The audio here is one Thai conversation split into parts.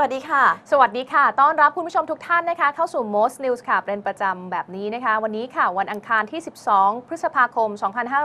วัสดีค่ะ สวัสดีค่ะ ต้อนรับคุณผู้ชมทุกท่านนะคะ เข้าสู่ Most News ค่ะ เป็นประจำแบบนี้นะคะ วันนี้ค่ะ วันอังคารที่ 12 พฤษภาคม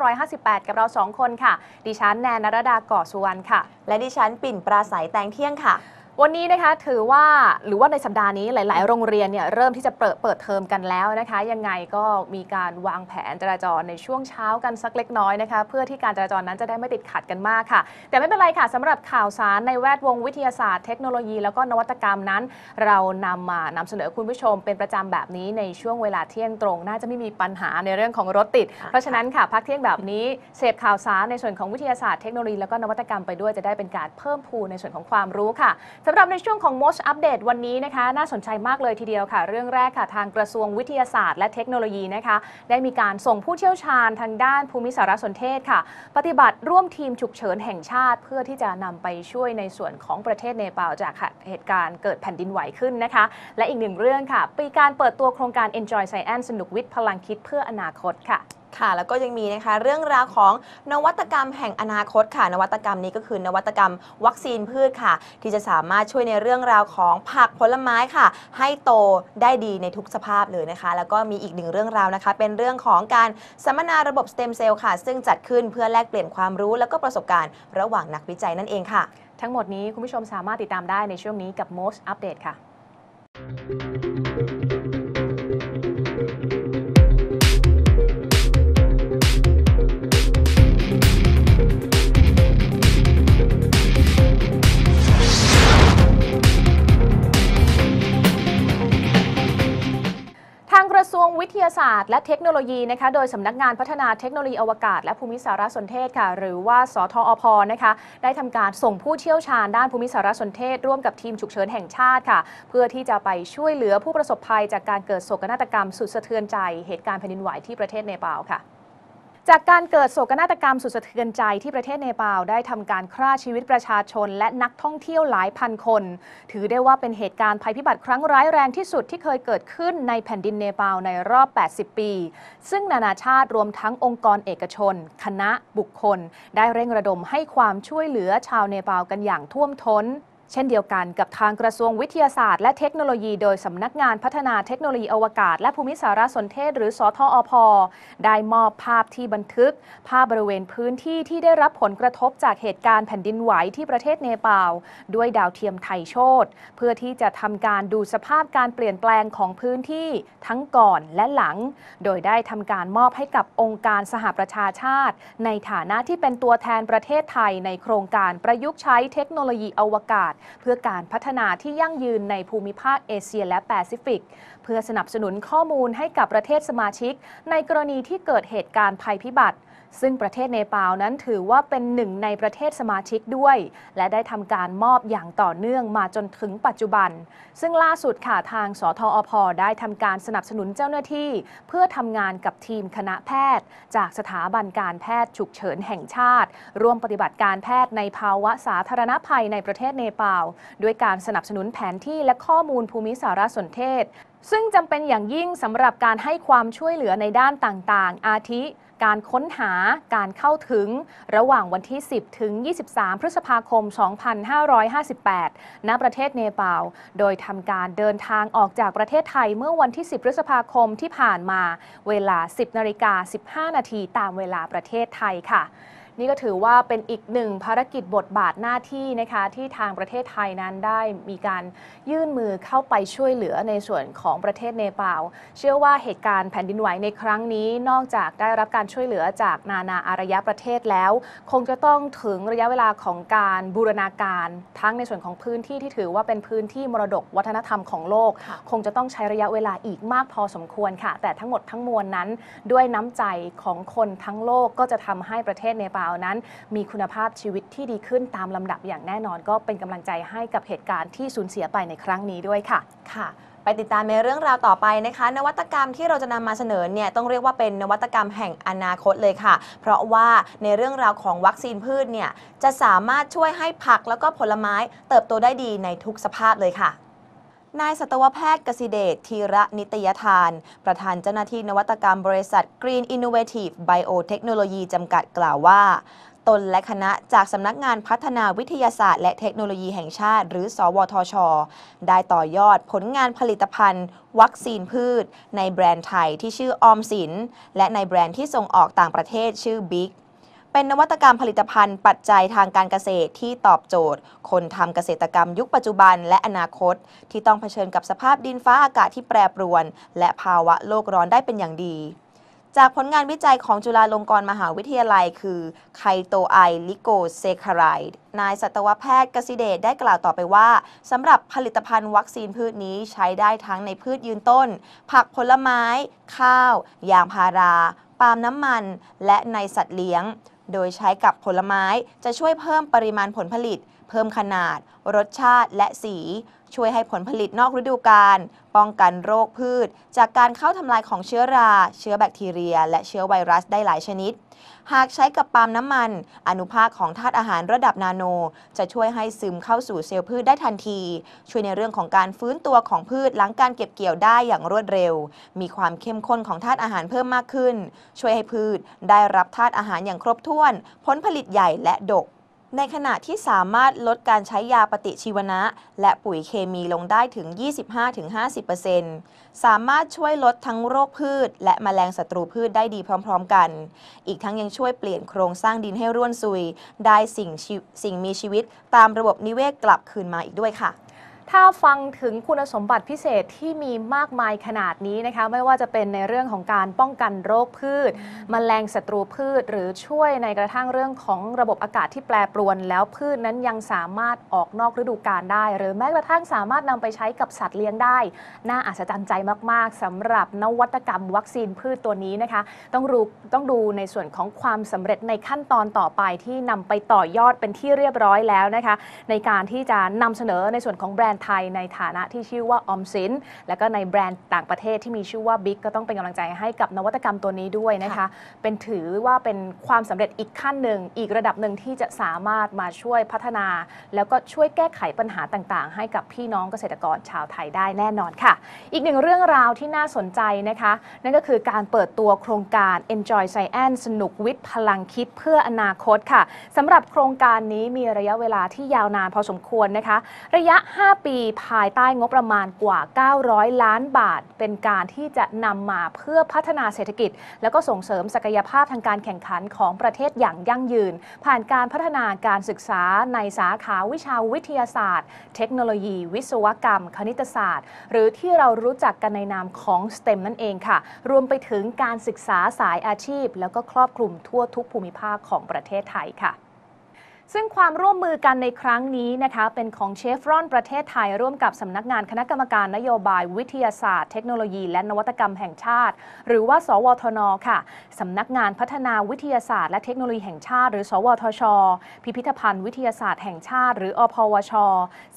2558 กับเรา 2 คนค่ะ ดิฉันแนนนรดาก่อสุวรรณค่ะ และดิฉันปิ่นปราศัยแตงเที่ยงค่ะ วันนี้นะคะถือว่าหรือว่าในสัปดาห์นี้หลาย ๆ โรงเรียนเนี่ยเริ่มที่จะเปิดเปิดเทอมกันแล้วนะคะ ยังไงก็มีการวางแผนจราจรในช่วงเช้ากันสักเล็กน้อยนะคะ เพื่อที่การจราจรนั้นจะได้ไม่ติดขัดกันมากค่ะ แต่ไม่เป็นไรค่ะสำหรับข่าวสารในแวดวงวิทยาศาสตร์เทคโนโลยี แล้วก็นวัตกรรมนั้น เรานำมานำเสนอคุณผู้ชมเป็นประจำแบบนี้ในช่วงเวลาเที่ยงตรง น่าจะไม่มีปัญหาในเรื่องของรถติดค่ะเพราะฉะนั้นค่ะพักเที่ยงแบบนี้เสพข่าวสารในส่วนของวิทยาศาสตร์เทคโนโลยีแล้วก็นวัตกรรมไปด้วยจะได้เป็นการเพิ่มพูนในส่วนของความรู้ค่ะสำหรับในช่วงของ most update วันนี้นะคะ น่าสนใจมากเลยทีเดียวค่ะ เรื่องแรกค่ะทางกระทรวงวิทยาศาสตร์ และเทคโนโลยีนะคะ ได้มีการส่งผู้เชี่ยวชาญทางด้านภูมิสารสนเทศค่ะ ปฏิบัติร่วมทีมฉุกเฉินแห่งชาติ เพื่อที่จะนำไปช่วยในส่วนของประเทศเนปาลจากเหตุการณ์เกิดแผ่นดินไหวขึ้นนะคะ และอีกหนึ่งเรื่องค่ะปีการเปิดตัวโครงการ Enjoy Science สนุกวิทย์พลังคิดเพื่ออนาคตค่ะ ค่ะ แล้วก็ยังมีนะคะเรื่องราวของนวัตกรรมแห่งอนาคตค่ะ นวัตกรรมนี้ก็คือนวัตกรรมวัคซีนพืชค่ะ ที่จะสามารถช่วยในเรื่องราวของผักผลไม้ค่ะ ให้โตได้ดีในทุกสภาพเลยนะคะ แล้วก็มีอีกหนึ่งเรื่องราวนะคะ เป็นเรื่องของการสัมมนาระบบสเต็มเซลล์ค่ะ ซึ่งจัดขึ้นเพื่อแลกเปลี่ยนความรู้แล้วก็ประสบการณ์ระหว่างนักวิจัยนั่นเองค่ะ ทั้งหมดนี้คุณผู้ชมสามารถติดตามได้ในช่วงนี้กับ most update ค่ะาศและเทคโนโลยีนะคะโดยสำนักงานพัฒนาเทคโนโลยีอวกาศและภูมิสารสนเทศค่ะ หรือว่าสทอพนะคะได้ทำการส่งผู้เชี่ยวชาญด้านภูมิสารสนเทศ ร่วมกับทีมฉุกเฉินแห่งชาติค่ะ เพื่อที่จะไปช่วยเหลือผู้ประสบภัยจากการเกิดโศกนาฏกรรมสุดสะเทือนใจเหตุการณ์แผ่นดินไหวที่ประเทศเนปาลค่ะ จากการเกิดโศกนาฏกรรมสุดสะเทือนใจที่ประเทศเนปาลได้ทำการฆ่าชีวิตประชาชน และนักท่องเที่ยวหลายพันคน ถือได้ว่าเป็นเหตุการณ์ภัยพิบัติครั้งร้ายแรงที่สุดที่เคยเกิดขึ้นในแผ่นดินเนปาลในรอบ 80 ปี ซึ่งนานาชาติรวมทั้งองค์กรเอกชน คณะบุคคล ได้เร่งระดมให้ความช่วยเหลือชาวเนปาลกันอย่างท่วมท้น เช่นเดียวกันกับทางกระทรวงวิทยาศาสตร์และเทคโนโลยีโดยสำนักงานพัฒนาเทคโนโลยีอวกาศ และภูมิสารสนเทศ หรือสทอพได้มอบภาพที่บันทึก ภาพบริเวณพื้นที่ที่ได้รับผลกระทบจากเหตุการณ์แผ่นดินไหวที่ประเทศเนปาลด้วยดาวเทียมไทยโชตเพื่อที่จะทำการดูสภาพการเปลี่ยนแปลงของพื้นที่ทั้งก่อนและหลัง โดยได้ทำการมอบให้กับองค์การสหประชาชาติ ในฐานะที่เป็นตัวแทนประเทศไทยในโครงการประยุกต์ใช้เทคโนโลยีอวกาศเพื่อการพัฒนาที่ยั่งยืนในภูมิภาคเอเชียและแปซิฟิก เพื่อสนับสนุนข้อมูลให้กับประเทศสมาชิก ในกรณีที่เกิดเหตุการณ์ภัยพิบัติ ซึ่งประเทศเนปาลนั้นถือว่าเป็นหนึ่งในประเทศสมาชิกด้วย และได้ทำการมอบอย่างต่อเนื่องมาจนถึงปัจจุบัน ซึ่งล่าสุดค่ะทางสทอพได้ทำการสนับสนุนเจ้าหน้าที่ เพื่อทำงานกับทีมคณะแพทย์ จากสถาบันการแพทย์ฉุกเฉินแห่งชาติ ร่วมปฏิบัติการแพทย์ในภาวะสาธารณภัยในประเทศเนปาลด้วยการสนับสนุนแผนที่และข้อมูลภูมิสารสนเทศ ซึ่งจำเป็นอย่างยิ่งสำหรับการให้ความช่วยเหลือในด้านต่างๆ อาทิ การค้นหาการเข้าถึงระหว่างวันที่ 10 ถึง 23 พฤษภาคม 2558 ณ ประเทศเนปาล โดยทำการเดินทางออกจากประเทศไทยเมื่อวันที่ 10 พฤษภาคมที่ผ่านมา เวลา 10 นาฬิกา 15 นาทีตามเวลาประเทศไทยค่ะ นี่ก็ถือว่าเป็นอีกหนึ่งภารกิจบทบาทหน้าที่นะคะที่ทางประเทศไทยนั้นได้มีการยื่นมือเข้าไปช่วยเหลือในส่วนของประเทศเนปาลเชื่อว่าเหตุการณ์แผ่นดินไหวในครั้งนี้นอกจากได้รับการช่วยเหลือจากนานาอารยประเทศแล้ว คงจะต้องถึงระยะเวลาของการบูรณาการทั้งในส่วนของพื้นที่ที่ถือว่าเป็นพื้นที่มรดกวัฒนธรรมของโลกค่ะคงจะต้องใช้ระยะเวลาอีกมากพอสมควรค่ะ แต่ทั้งหมดทั้งมวลนั้น ด้วยน้ำใจของคนทั้งโลกก็จะทำให้ประเทศเนปาลนั้น มีคุณภาพชีวิตที่ดีขึ้นตามลำดับอย่างแน่นอน ก็เป็นกำลังใจให้กับเหตุการณ์ที่สูญเสียไปในครั้งนี้ด้วยค่ะค่ะไปติดตามในเรื่องราวต่อไปนะคะ นวัตกรรมที่เราจะนำมาเสนอเนี่ยต้องเรียกว่าเป็นนวัตกรรมแห่งอนาคตเลยค่ะ เพราะว่าในเรื่องราวของวัคซีนพืชเนี่ยจะสามารถช่วยให้ผักแล้วก็ผลไม้เติบโตได้ดีในทุกสภาพเลยค่ะ นายสัตวแพทย์กสิเดชธีระนิตยทาน ประธานเจ้าหน้าที่นวัตกรรมบริษัท Green Innovative Biotechnology จำกัดกล่าวว่า ตนและคณะจากสำนักงานพัฒนาวิทยาศาสตร์และเทคโนโลยีแห่งชาติ หรือ สวทช ได้ต่อยอดผลงานผลิตภัณฑ์ วัคซีนพืช ในแบรนด์ไทยที่ชื่อออมสิน และในแบรนด์ที่ส่งออกต่างประเทศชื่อบิ๊ก เป็นนวัตกรรมผลิตภัณฑ์ปัจจัยทางการเกษตรที่ตอบโจทย์ คนทำเกษตรกรรมยุคปัจจุบันและอนาคต ที่ต้องเผชิญกับสภาพดินฟ้าอากาศที่แปรปรวน และภาวะโลกร้อนได้เป็นอย่างดี จากผลงานวิจัยของจุฬาลงกรณ์มหาวิทยาลัย คือไคโตไอลิโกเซคารายด์นายสัตวแพทย์กสิเดชได้กล่าวต่อไปว่าสำหรับผลิตภัณฑ์วัคซีนพืชนี้ใช้ได้ทั้งในพืชยืนต้น ผักผลไม้ ข้าว ยางพารา ปาล์มน้ำมัน และในสัตว์เลี้ยง โดยใช้กับผลไม้จะช่วยเพิ่มปริมาณผลผลิต เพิ่มขนาด รสชาติ และสี ช่วยให้ผลผลิตนอกฤดูกาลป้องกันโรคพืช จากการเข้าทำลายของเชื้อรา เชื้อแบคทีเรีย และเชื้อไวรัสได้หลายชนิด หากใช้กับปาล์มน้ำมัน อนุภาคของธาตุอาหารระดับนาโน จะช่วยให้ซึมเข้าสู่เซลล์พืชได้ทันที ช่วยในเรื่องของการฟื้นตัวของพืชหลังการเก็บเกี่ยวได้อย่างรวดเร็ว มีความเข้มข้นของธาตุอาหารเพิ่มมากขึ้น ช่วยให้พืชได้รับธาตุอาหารอย่างครบถ้วน ผลผลิตใหญ่และดก ในขณะที่สามารถลดการใช้ยาปฏิชีวนะ และปุ๋ยเคมีลงได้ถึง 25-50%สามารถช่วยลดทั้งโรคพืช และแมลงศัตรูพืชได้ดีพร้อม ๆ กัน อีกทั้งยังช่วยเปลี่ยนโครงสร้างดินให้ร่วนซุย ได้สิ่งสิ่งมีชีวิตตามระบบนิเวศกลับคืนมาอีกด้วยค่ะ ถ้าฟังถึงคุณสมบัติพิเศษที่มีมากมายขนาดนี้นะคะ ไม่ว่าจะเป็นในเรื่องของการป้องกันโรคพืชมแมลงศัตรูพืช หรือช่วยในกระทั่งเรื่องของระบบอากาศที่แปรปรวน แล้วพืชนั้นยังสามารถออกนอกฤดูกาลได้ หรือแม้กระทั่งสามารถนำไปใช้กับสัตว์เลี้ยงได้ น่าอัศจรรย์ใจมาก ๆสำหรับนวัตกรรมวัคซีนพืชตัวนี้นะคะ ต้องรู้ต้องดูในส่วนของความสำเร็จในขั้นตอนต่อไปที่นำไปต่อยอดเป็นที่เรียบร้อยแล้วนะคะ ในการที่จะนำเสนอในส่วนของแบรนด์ไทยในฐานะที่ชื่อว่าออมสิน แล้วก็ในแบรนด์ต่างประเทศที่มีชื่อว่าบิ๊กก็ต้องเป็นกำลังใจให้กับนวัตกรรมตัวนี้ด้วยนะคะ เป็นถือว่าเป็นความสำเร็จอีกขั้นหนึ่ง อีกระดับหนึ่งที่จะสามารถมาช่วยพัฒนา แล้วก็ช่วยแก้ไขปัญหาต่างๆ ให้กับพี่น้องเกษตรกรชาวไทยได้แน่นอนค่ะ อีกหนึ่งเรื่องราวที่น่าสนใจนะคะ นั่นก็คือการเปิดตัวโครงการ Enjoy Science สนุกวิทย์พลังคิดเพื่ออนาคตค่ะสำหรับโครงการนี้มีระยะเวลาที่ยาวนานพอสมควรนะคะ ระยะ 5ปีภายใต้งบประมาณกว่า 900 ล้านบาท เป็นการที่จะนำมาเพื่อพัฒนาเศรษฐกิจ แล้วก็ส่งเสริมศักยภาพทางการแข่งขันของประเทศอย่างยั่งยืน ผ่านการพัฒนาการศึกษาในสาขาวิชาวิทยาศาสตร์ เทคโนโลยี วิศวกรรม คณิตศาสตร์ หรือที่เรารู้จักกันในนามของ STEM นั่นเองค่ะ รวมไปถึงการศึกษาสายอาชีพ แล้วก็ครอบคลุมทั่วทุกภูมิภาคของประเทศไทยค่ะ ซึ่งความร่วมมือกันในครั้งนี้นะคะเป็นของเชฟรอนประเทศไทย ร่วมกับสำนักงานคณะกรรมการนโยบายวิทยาศาสตร์ เทคโนโลยี และนวัตกรรมแห่งชาติ หรือว่า สวทน ค่ะสำนักงานพัฒนาวิทยาศาสตร์และเทคโนโลยีแห่งชาติ หรือ สวทช พิพิธภัณฑ์วิทยาศาสตร์แห่งชาติ หรืออพวช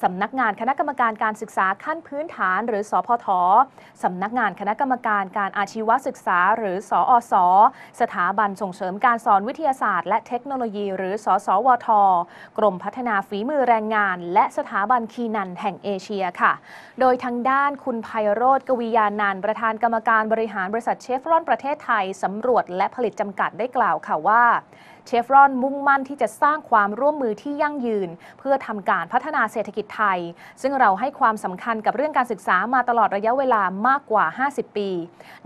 สำนักงานคณะกรรมการการศึกษาขั้นพื้นฐาน หรือ สพทสำนักงานคณะกรรมการการอาชีวศึกษา หรือ สอสสถาบันส่งเสริมการสอนวิทยาศาสตร์ และเทคโนโลยี หรือ สสวทกรมพัฒนาฝีมือแรงงาน และสถาบันคีนันแห่งเอเชียค่ะ โดยทางด้านคุณไพโรธกวียานันประธานกรรมการบริหารบริษัทเชฟรอนประเทศไทยสำรวจและผลิตจำกัดได้กล่าวค่ะว่า เชฟรอนมุ่งมั่นที่จะสร้างความร่วมมือที่ยั่งยืน เพื่อทำการพัฒนาเศรษฐกิจไทย ซึ่งเราให้ความสำคัญกับเรื่องการศึกษามาตลอดระยะเวลามากกว่า 50 ปี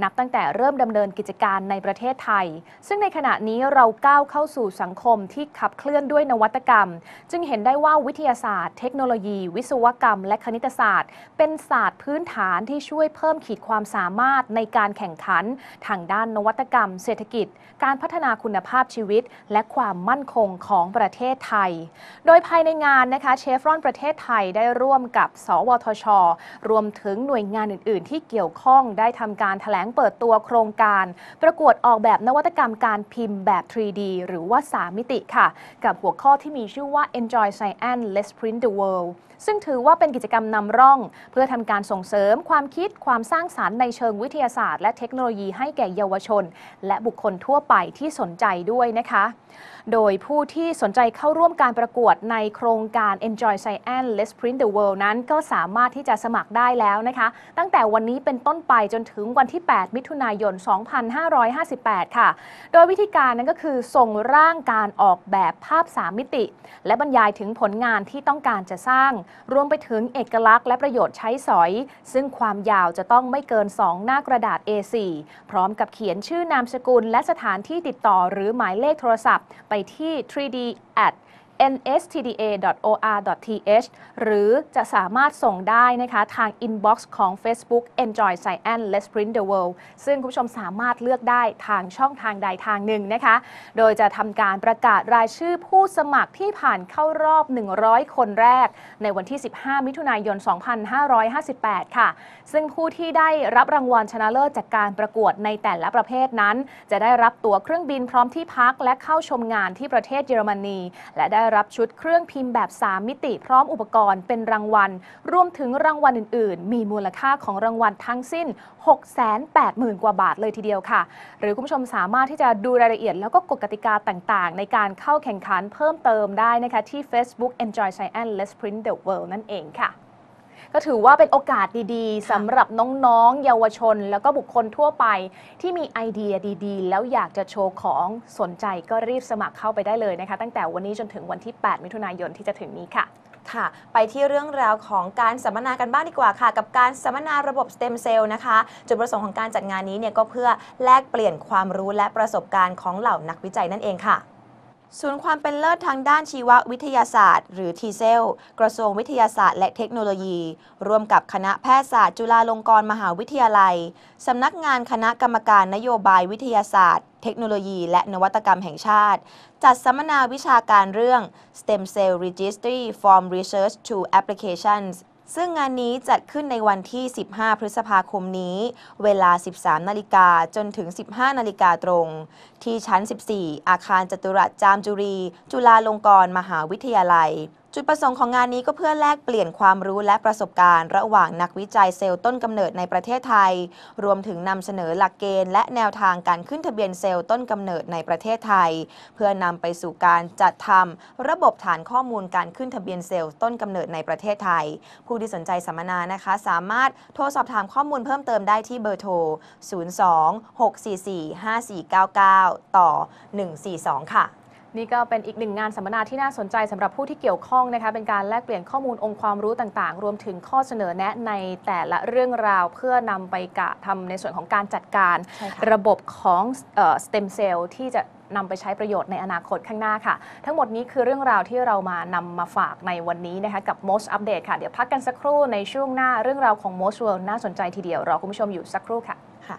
นับตั้งแต่เริ่มดำเนินกิจการในประเทศไทย ซึ่งในขณะนี้เราก้าวเข้าสู่สังคมที่ขับเคลื่อนด้วยนวัตกรรม จึงเห็นได้ว่าวิทยาศาสตร์ เทคโนโลยี วิศวกรรม และคณิตศาสตร์ เป็นศาสตร์พื้นฐานที่ช่วยเพิ่มขีดความสามารถในการแข่งขัน ทางด้านนวัตกรรม เศรษฐกิจ การพัฒนาคุณภาพชีวิตและความมั่นคงของประเทศไทย โดยภายในงานนะคะเชฟรอนประเทศไทยได้ร่วมกับ สวทช รวมถึงหน่วยงานอื่น ๆ ที่เกี่ยวข้องได้ทำการแถลงเปิดตัวโครงการ ประกวดออกแบบนวัตกรรมการพิมพ์แบบ 3D หรือว่า 3 มิติค่ะ กับหัวข้อที่มีชื่อว่า Enjoy Science Let's Print the World ซึ่งถือว่าเป็นกิจกรรมนำร่อง เพื่อทำการส่งเสริมความคิดความสร้างสารรค์ในเชิงวิทยาศาสตร์ และเทคโนโลยีให้แก่เยาวชน และบุคคลทั่วไปที่สนใจด้วยนะคะโดยผู้ที่สนใจเข้าร่วมการประกวดในโครงการ Enjoy Science Let's Print the World นั้น ก็สามารถที่จะสมัครได้แล้วนะคะ ตั้งแต่วันนี้เป็นต้นไปจนถึงวันที่ 8 มิถุนายน 2558 ค่ะ โดยวิธีการนั้นก็คือส่งร่างการออกแบบภาพ 3 มิติ และบรรยายถึงผลงานที่ต้องการจะสร้าง รวมไปถึงเอกลักษณ์และประโยชน์ใช้สอย ซึ่งความยาวจะต้องไม่เกิน 2 หน้ากระดาษ A4 พร้อมกับเขียนชื่อนามสกุลและสถานที่ติดต่อหรือหมายเลขโทรศัพท์ไปที่ 3d at nstda.or.th หรือจะสามารถส่งได้นะคะทาง inbox ของ Facebook Enjoy Science Let's Print the World ซึ่งคุณผู้ชมสามารถเลือกได้ทางช่องทางใดทางหนึ่งนะคะ โดยจะทำการประกาศรายชื่อผู้สมัครที่ผ่านเข้ารอบ 100 คนแรก ในวันที่ 15 มิถุนายน 2558 ค่ะ ซึ่งผู้ที่ได้รับรางวัลชนะเลิศจากการประกวดในแต่ละประเภทนั้น จะได้รับตั๋วเครื่องบินพร้อมที่พักและเข้าชมงานที่ประเทศเยอรมนี และได้รับชุดเครื่องพิมพ์แบบ 3 มิติพร้อมอุปกรณ์เป็นรางวัล รวมถึงรางวัลอื่น ๆ มีมูลค่าของรางวัลทั้งสิ้น 680,000 กว่าบาทเลยทีเดียวค่ะ หรือคุณผู้ชมสามารถที่จะดูรายละเอียดแล้วก็กฎกติกาต่าง ๆ ในการเข้าแข่งขันเพิ่มเติมได้นะคะที่ Facebook Enjoy Science Let's Print the World นั่นเองค่ะ ก็ถือว่าเป็นโอกาสดีๆสำหรับน้องๆ เยาวชน แล้วก็บุคคลทั่วไป ที่มีไอเดียดีๆ แล้วอยากจะโชว์ของสนใจก็รีบสมัครเข้าไปได้เลยนะคะ ตั้งแต่วันนี้จนถึงวันที่ 8 มิถุนายนที่จะถึงนี้ค่ะ ค่ะ ไปที่เรื่องราวของการสัมมนากันบ้างดีกว่าค่ะ กับการสัมมนาระบบสเต็มเซลล์นะคะ จุดประสงค์ของการจัดงานนี้เนี่ยก็เพื่อแลกเปลี่ยนความรู้และประสบการณ์ของเหล่านักวิจัยนั่นเองค่ะ ศูนย์ความเป็นเลิศทางด้านชีววิทยาศาสตร์ หรือทีเซล กระทรวงวิทยาศาสตร์และเทคโนโลยี ร่วมกับคณะแพทยศาสตร์ จุฬาลงกรณ์มหาวิทยาลัย สำนักงานคณะกรรมการนโยบายวิทยาศาสตร์ เทคโนโลยี และนวัตกรรมแห่งชาติ จัดสัมมนาวิชาการเรื่อง Stem Cell Registry from Research to Applications ซึ่งงานนี้จัดขึ้นในวันที่ 15 พฤษภาคมนี้ เวลา 13 นาฬิกาจนถึง 15 นาฬิกาตรง ที่ชั้น 14 อาคารจตุรัสจามจุรี จุฬาลงกรณ์มหาวิทยาลัย จุดประสงค์ของงานนี้ก็เพื่อแลกเปลี่ยนความรู้และประสบการณ์ ระหว่างนักวิจัยเซลล์ต้นกำเนิดในประเทศไทย รวมถึงนำเสนอหลักเกณฑ์และแนวทางการขึ้นทะเบียนเซลล์ต้นกำเนิดในประเทศไทย เพื่อนำไปสู่การจัดทำระบบฐานข้อมูลการขึ้นทะเบียนเซลล์ต้นกำเนิดในประเทศไทย ผู้ที่สนใจสัมมนานะคะ สามารถโทรสอบถามข้อมูลเพิ่มเติมได้ที่เบอร์โทร 02-644-5499 ต่อ 142 ค่ะ นี่ก็เป็นอีกหนึ่งงานสัมมนาที่น่าสนใจสำหรับผู้ที่เกี่ยวข้องนะคะเป็นการแลกเปลี่ยนข้อมูลองค์ความรู้ต่างๆ รวมถึงข้อเสนอแนะในแต่ละเรื่องราวเพื่อนำไปกะทำในส่วนของการจัดการใช่ค่ะระบบของสเต็มเซลล์ที่จะนำไปใช้ประโยชน์ในอนาคตข้างหน้าค่ะ ทั้งหมดนี้คือเรื่องราวที่เรามานำมาฝากในวันนี้นะคะกับ Most Update ค่ะ เดี๋ยวพักกันสักครู่ในช่วงหน้าเรื่องราวของ Most World น่าสนใจทีเดียวรอคุณผู้ชมอยู่สักครู่ค่ะค่ะ